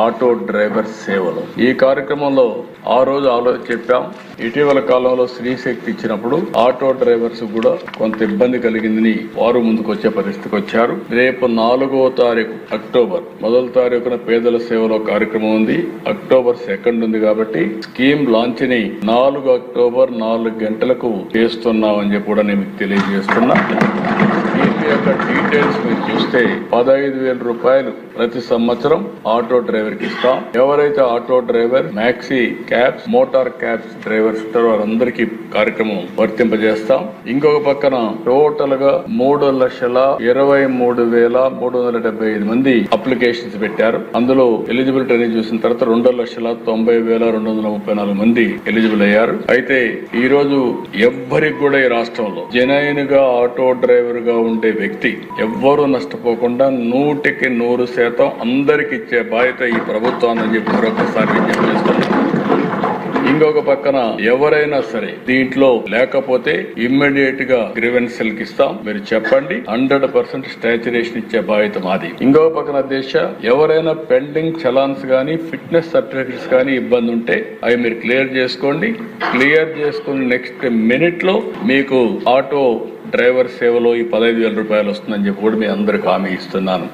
Auto driver సేవలు. ఈ కార్యక్రమంలో ఆ రోజు ఆలో చెప్పాం. ఇటీవల కాలంలో స్త్రీశక్తి ఇచ్చినప్పుడు ఆటో డ్రైవర్స్ కూడా కొంత ఇబ్బంది కలిగిందని వారు ముందుకొచ్చే పరిస్థితికి వచ్చారు. రేపు నాలుగో తారీఖు అక్టోబర్. మొదటి తారీఖున పేదల సేవలో కార్యక్రమం ఉంది. అక్టోబర్ సెకండ్ ఉంది కాబట్టి స్కీమ్ లాంచ్ని నాలుగు అక్టోబర్ నాలుగు గంటలకు చేస్తున్నామని చెప్పి కూడా నేను మీకు తెలియజేస్తున్నా. డీటెయిల్స్ మీరు చూస్తే పదహైదు వేల రూపాయలు ప్రతి సంవత్సరం ఆటో డ్రైవర్కి ఇస్తాం. ఎవరైతే auto driver maxi cabs motor cabs drivers ఉంటారో వారందరికీ కార్యక్రమం వర్తింపజేస్తాం. ఇంకొక పక్కన టోటల్గా మూడు లక్షల ఇరవై మూడు వేల మూడు వందల డెబ్బై ఐదు మంది అప్లికేషన్స్ పెట్టారు. అందులో ఎలిజిబిలిటీ అనేది చూసిన తర్వాత రెండు లక్షల తొంభై వేల రెండు వందల ముప్పై నాలుగు మంది ఎలిజిబుల్ అయ్యారు. అయితే ఈ రోజు ఎవ్వరికి కూడా ఈ రాష్ట్రంలో జనైన్గా ఆటో డ్రైవర్గా ఉండే వ్యక్తి ఎవ్వరూ నష్టపోకుండా నూటికి నూరు శాతం అందరికి ఇచ్చే బాధ్యత ఈ ప్రభుత్వాన్ని చెప్పి మరొకసారి విజ్ఞప్తి చేస్తున్నాను ఇంకొక పక్కన ఎవరైనా సరే దీంట్లో లేకపోతే ఇమ్మీడియట్గా గ్రీవెన్సల్కి ఇస్తాం. మీరు చెప్పండి. హండ్రెడ్ పర్సెంట్ స్టాచ్యురేషన్ ఇచ్చే బాధ్యత మాది. ఇంకొక పక్కన దేశ ఎవరైనా పెండింగ్ చలాన్స్ గానీ ఫిట్నెస్ సర్టిఫికెట్స్ కానీ ఇబ్బంది ఉంటే అవి మీరు క్లియర్ చేసుకోండి. క్లియర్ చేసుకుని నెక్స్ట్ మినిట్లో మీకు ఆటో డ్రైవర్ సేవలో ఈ పదహైదు వేల రూపాయలు వస్తుందని చెప్పి కూడా మీ అందరికి హామీ ఇస్తున్నాను.